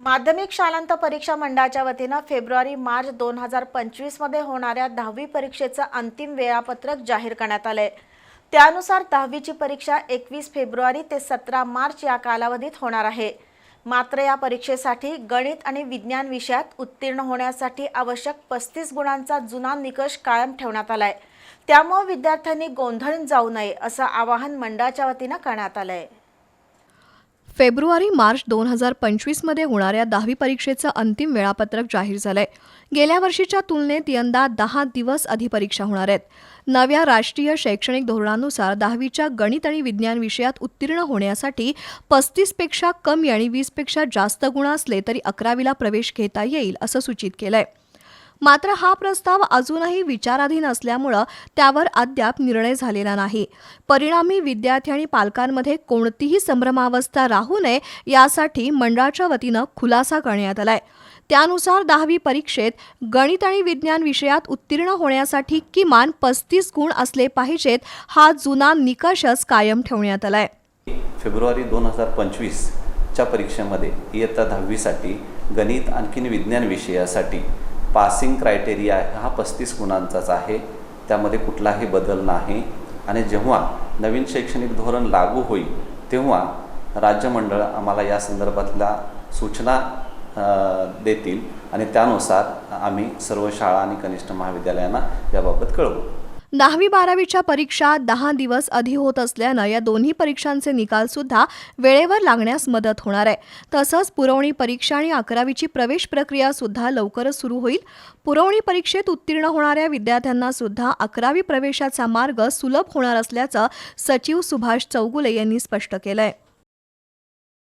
माध्यमिक शालांत परीक्षा मंडळाच्या वतीनं फेब्रुवारी मार्च दोन हजार पंचवीसमध्ये होणाऱ्या दहावी परीक्षेचं अंतिम वेळापत्रक जाहीर करण्यात आलंय. त्यानुसार दहावीची परीक्षा एकवीस फेब्रुवारी ते सतरा मार्च या कालावधीत होणार आहे. मात्र या परीक्षेसाठी गणित आणि विज्ञान विषयात उत्तीर्ण होण्यासाठी आवश्यक पस्तीस गुणांचा जुना निकष कायम ठेवण्यात आलाय. त्यामुळे विद्यार्थ्यांनी गोंधळून जाऊ नये असं आवाहन मंडळाच्या वतीनं करण्यात आलंय. फेब्रुवारी मार्च दोन हजार पंचवीसमध्ये होणाऱ्या दहावी परीक्षेचं अंतिम वेळापत्रक जाहीर झालंय. गेल्या वर्षीच्या तुलनेत यंदा दहा दिवस आधी परीक्षा होणार आहेत. नव्या राष्ट्रीय शैक्षणिक धोरणानुसार दहावीच्या गणित आणि विज्ञान विषयात उत्तीर्ण होण्यासाठी पस्तीसपेक्षा कमी आणि वीसपेक्षा जास्त गुण असले तरी अकरावीला प्रवेश घेता येईल असं सूचित केलं आहे मात्र हा प्रस्ताव अजूनही विचाराधीन असल्यामुळं त्यावर अद्याप निर्णय झालेला नाही. परिणामी विद्यार्थी आणि पालकांमध्ये कोणतीही संभ्रमावस्था राहू नये यासाठी मंडळाच्या वतीनं खुलासा करण्यात आलाय. त्यानुसार दहावी परीक्षेत गणित आणि विज्ञान विषयात उत्तीर्ण होण्यासाठी किमान पस्तीस गुण असले पाहिजेत हा जुना निकषच कायम ठेवण्यात आलाय. फेब्रुवारी दोन हजार पंचवीसच्या परीक्षेमध्ये इयत्ता दहावीसाठी गणित आणखीन विज्ञान विषयासाठी पासिंग क्रायटेरिया हा पस्तीस गुणांचाच आहे. त्यामध्ये कुठलाही बदल नाही. आणि जेव्हा नवीन शैक्षणिक धोरण लागू होईल तेव्हा राज्यमंडळ आम्हाला या संदर्भातल्या सूचना देतील. आणि त्यानुसार आम्ही सर्व शाळा आणि कनिष्ठ महाविद्यालयांना याबाबत कळवू. दहावी बारावीच्या परीक्षा दहा दिवस आधी होत असल्यानं या दोन्ही परीक्षांचे निकाल सुद्धा वेळेवर लागण्यास मदत होणार आहे. तसंच पुरवणी परीक्षा आणि अकरावीची प्रवेश प्रक्रिया सुद्धा लवकरच सुरू होईल. पुरवणी परीक्षेत उत्तीर्ण होणाऱ्या विद्यार्थ्यांना सुद्धा अकरावी प्रवेशाचा मार्ग सुलभ होणार असल्याचं सचिव सुभाष चौगुले यांनी स्पष्ट केलंय.